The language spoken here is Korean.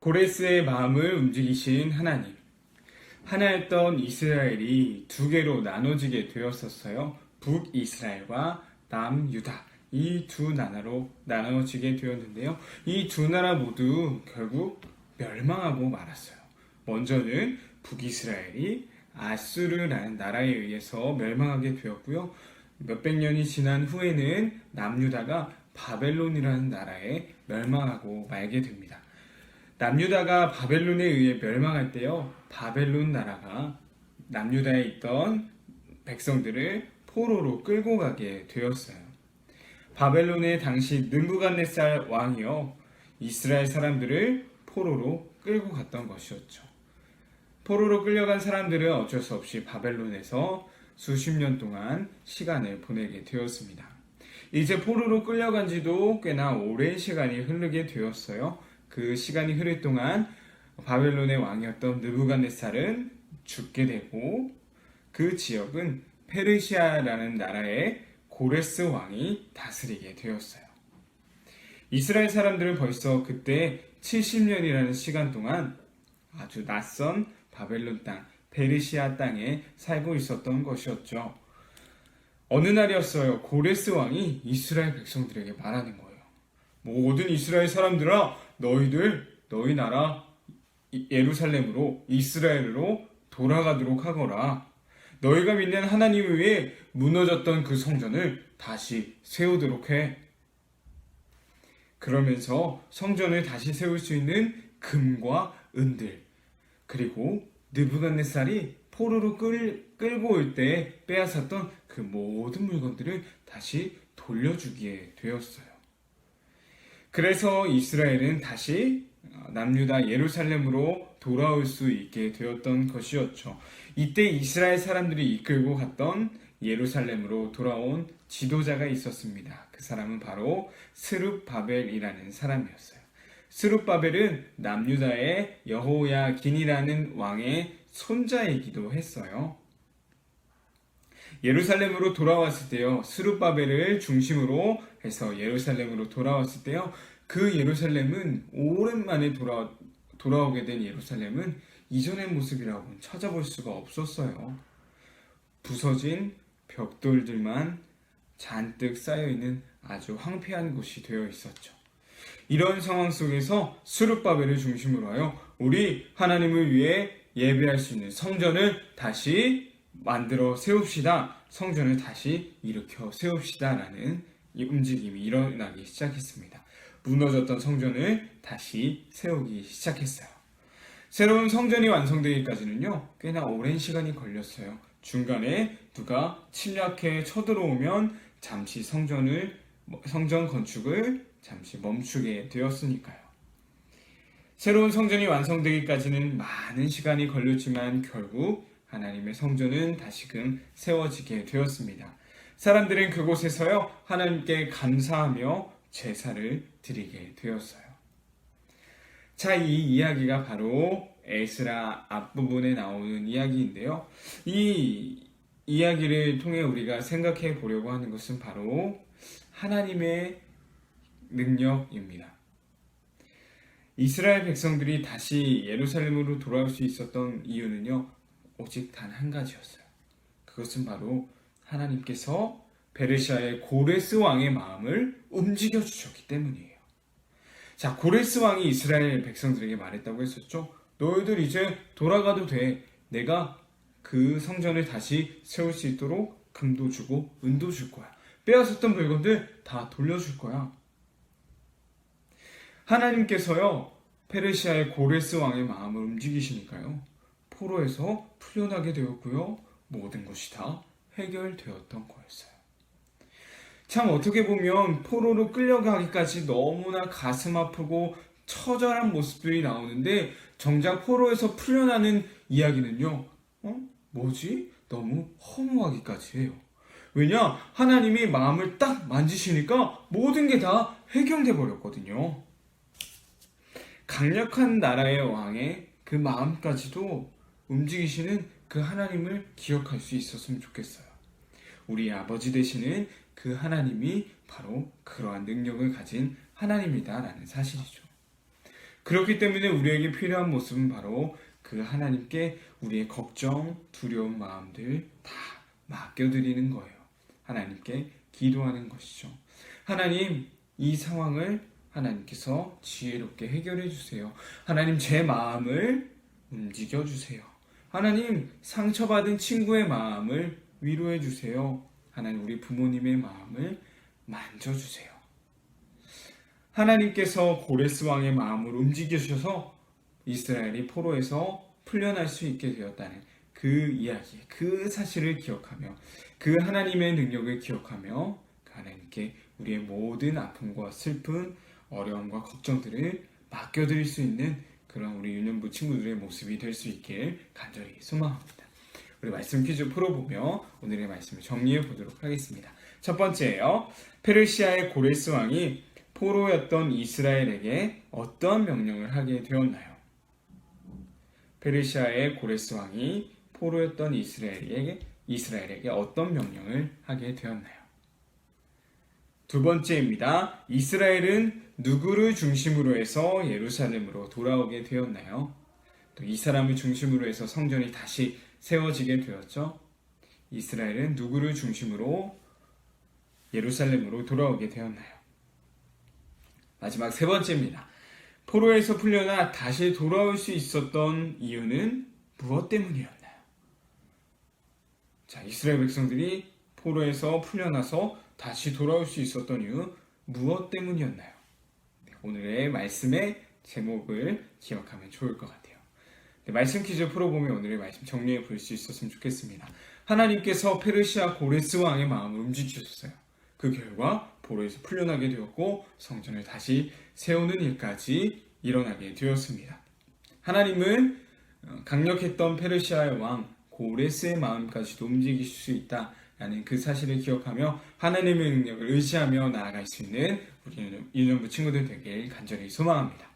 고레스의 마음을 움직이신 하나님. 하나였던 이스라엘이 두 개로 나눠지게 되었었어요. 북이스라엘과 남유다. 이 두 나라로 나눠지게 되었는데요. 이 두 나라 모두 결국 멸망하고 말았어요. 먼저는 북이스라엘이 아수르라는 나라에 의해서 멸망하게 되었고요. 몇백 년이 지난 후에는 남유다가 바벨론이라는 나라에 멸망하고 말게 됩니다. 남유다가 바벨론에 의해 멸망할 때요, 바벨론 나라가 남유다에 있던 백성들을 포로로 끌고 가게 되었어요. 바벨론의 당시 느부갓네살 왕이요, 이스라엘 사람들을 포로로 끌고 갔던 것이었죠. 포로로 끌려간 사람들은 어쩔 수 없이 바벨론에서 수십 년 동안 시간을 보내게 되었습니다. 이제 포로로 끌려간 지도 꽤나 오랜 시간이 흐르게 되었어요. 그 시간이 흐를 동안 바벨론의 왕이었던 느부갓네살은 죽게 되고 그 지역은 페르시아라는 나라의 고레스 왕이 다스리게 되었어요. 이스라엘 사람들은 벌써 그때 70년이라는 시간 동안 아주 낯선 바벨론 땅, 페르시아 땅에 살고 있었던 것이었죠. 어느 날이었어요. 고레스 왕이 이스라엘 백성들에게 말하는 거예요. 모든 이스라엘 사람들아, 너희들 너희 나라 예루살렘으로 이스라엘로 돌아가도록 하거라. 너희가 믿는 하나님을 위해 무너졌던 그 성전을 다시 세우도록 해. 그러면서 성전을 다시 세울 수 있는 금과 은들 그리고 느부갓네살이 포로로 끌, 끌고 올 때 빼앗았던 그 모든 물건들을 다시 돌려주기에 되었어요. 그래서 이스라엘은 다시 남유다 예루살렘으로 돌아올 수 있게 되었던 것이었죠. 이때 이스라엘 사람들이 이끌고 갔던 예루살렘으로 돌아온 지도자가 있었습니다. 그 사람은 바로 스룹바벨이라는 사람이었어요. 스룹바벨은 남유다의 여호야긴이라는 왕의 손자이기도 했어요. 예루살렘으로 돌아왔을 때요, 스룹바벨을 중심으로 해서 예루살렘으로 돌아왔을 때요, 그 예루살렘은 오랜만에 돌아, 돌아오게 된 예루살렘은 이전의 모습이라고는 찾아볼 수가 없었어요. 부서진 벽돌들만 잔뜩 쌓여 있는 아주 황폐한 곳이 되어 있었죠. 이런 상황 속에서 수르바벨을 중심으로 하여 우리 하나님을 위해 예배할 수 있는 성전을 다시 만들어 세웁시다. 성전을 다시 일으켜 세웁시다라는 이 움직임이 일어나기 시작했습니다. 무너졌던 성전을 다시 세우기 시작했어요. 새로운 성전이 완성되기까지는요, 꽤나 오랜 시간이 걸렸어요. 중간에 누가 침략해 쳐들어오면 잠시 성전을, 성전 건축을 잠시 멈추게 되었으니까요. 새로운 성전이 완성되기까지는 많은 시간이 걸렸지만 결국 하나님의 성전은 다시금 세워지게 되었습니다. 사람들은 그곳에서요, 하나님께 감사하며 제사를 드리게 되었어요. 자, 이 이야기가 바로 에스라 앞부분에 나오는 이야기인데요. 이 이야기를 통해 우리가 생각해 보려고 하는 것은 바로 하나님의 능력입니다. 이스라엘 백성들이 다시 예루살렘으로 돌아올 수 있었던 이유는요, 오직 단 한 가지였어요. 그것은 바로 하나님께서 베르시아의 고레스 왕의 마음을 움직여 주셨기 때문이에요. 자, 고레스 왕이 이스라엘 백성들에게 말했다고 했었죠. 너희들 이제 돌아가도 돼. 내가 그 성전을 다시 세울 수 있도록 금도 주고 은도 줄 거야. 빼앗았던 물건들 다 돌려줄 거야. 하나님께서요, 페르시아의 고레스 왕의 마음을 움직이시니까요, 포로에서 풀려나게 되었고요, 모든 것이 다 해결되었던 거였어요. 참 어떻게 보면 포로로 끌려가기까지 너무나 가슴 아프고 처절한 모습들이 나오는데 정작 포로에서 풀려나는 이야기는요, 어? 뭐지? 너무 허무하기까지 해요. 왜냐? 하나님이 마음을 딱 만지시니까 모든 게 다 해결돼 버렸거든요. 강력한 나라의 왕의 그 마음까지도 움직이시는 그 하나님을 기억할 수 있었으면 좋겠어요. 우리 아버지 되시는 그 하나님이 바로 그러한 능력을 가진 하나님이다라는 사실이죠. 그렇기 때문에 우리에게 필요한 모습은 바로 그 하나님께 우리의 걱정, 두려운 마음들 다 맡겨드리는 거예요. 하나님께 기도하는 것이죠. 하나님, 이 상황을 하나님께서 지혜롭게 해결해 주세요. 하나님, 제 마음을 움직여 주세요. 하나님, 상처받은 친구의 마음을 위로해 주세요. 하나님, 우리 부모님의 마음을 만져 주세요. 하나님께서 고레스 왕의 마음을 움직이셔서 이스라엘이 포로에서 풀려날 수 있게 되었다는 그 이야기, 그 사실을 기억하며 그 하나님의 능력을 기억하며 그 하나님께 우리의 모든 아픔과 슬픔, 어려움과 걱정들을 맡겨드릴 수 있는 그런 우리 유년부 친구들의 모습이 될 수 있길 간절히 소망합니다. 우리 말씀 퀴즈 풀어보며 오늘의 말씀을 정리해 보도록 하겠습니다. 첫 번째예요. 페르시아의 고레스 왕이 포로였던 이스라엘에게 어떤 명령을 하게 되었나요? 페르시아의 고레스 왕이 포로였던 이스라엘에게 이스라엘에게 어떤 명령을 하게 되었나요? 두 번째입니다. 이스라엘은 누구를 중심으로 해서 예루살렘으로 돌아오게 되었나요? 또 이 사람을 중심으로 해서 성전이 다시 세워지게 되었죠. 이스라엘은 누구를 중심으로 예루살렘으로 돌아오게 되었나요? 마지막 세 번째입니다. 포로에서 풀려나 다시 돌아올 수 있었던 이유는 무엇 때문이었나요? 자, 이스라엘 백성들이 포로에서 풀려나서 다시 돌아올 수 있었던 이유 무엇 때문이었나요? 네, 오늘의 말씀의 제목을 기억하면 좋을 것 같아요. 네, 말씀 퀴즈 풀어보면 오늘의 말씀 정리해 볼 수 있었으면 좋겠습니다. 하나님께서 페르시아 고레스 왕의 마음을 움직이셨어요. 그 결과 포로에서 풀려나게 되었고 성전을 다시 세우는 일까지 일어나게 되었습니다. 하나님은 어, 강력했던 페르시아의 왕 고레스의 마음까지도 움직이실 수 있다 라는 그 사실을 기억하며 하나님의 능력을 의지하며 나아갈 수 있는 우리 유년부 친구들 되길 간절히 소망합니다.